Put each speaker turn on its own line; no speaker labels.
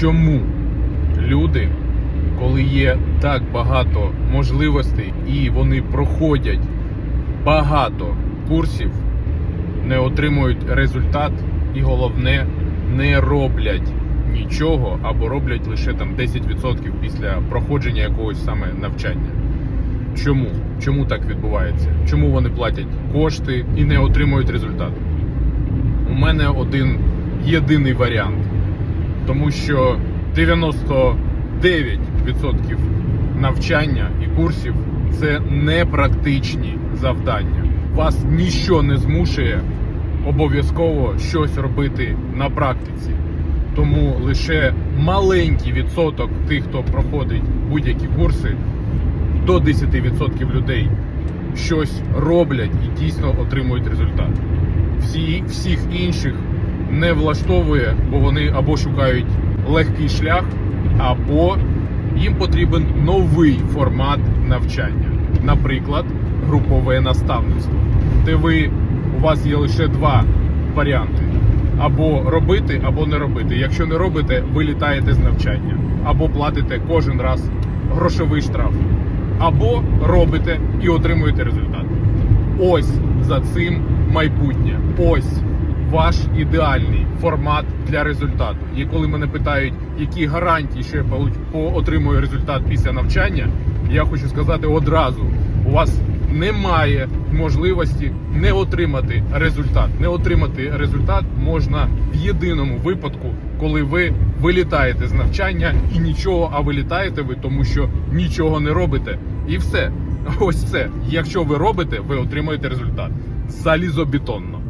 чому люди, коли є так багато можливостей і вони проходять багато курсів, не отримують результат, і головне, не роблять нічого або роблять лише там 10% після проходження якогось саме навчання. Чому? Чому так відбувається? Чому вони платять кошти і не отримують результат? У мене один єдиний варіант, тому що 99% навчання і курсів це непрактичні завдання. Вас ніщо не змушує обов'язково щось робити на практиці. Тому лише маленький відсоток тих, хто проходить будь-які курси, до 10% людей щось роблять і дійсно отримують результат. Всі, всіх інших не влаштовує, бо вони або шукають легкий шлях, або їм потрібен новий формат навчання. Наприклад, групове наставництво, де ви у вас є лише два варіанти: або робити, або не робити. Якщо не робите, ви літаєте з навчання, або платите кожен раз грошовий штраф, або робите і отримуєте результат. Ось за цим майбутнє. Ось ваш ідеальний формат для результату. І коли мене питають, які гарантії, що я отримую результат після навчання, я хочу сказати одразу: у вас немає можливості не отримати результат. Не отримати результат можна в єдиному випадку, коли ви вилітаєте з навчання і нічого, а вилітаєте ви, тому що нічого не робите. І все. Ось це. Якщо ви робите, ви отримаєте результат. Залізобетонно.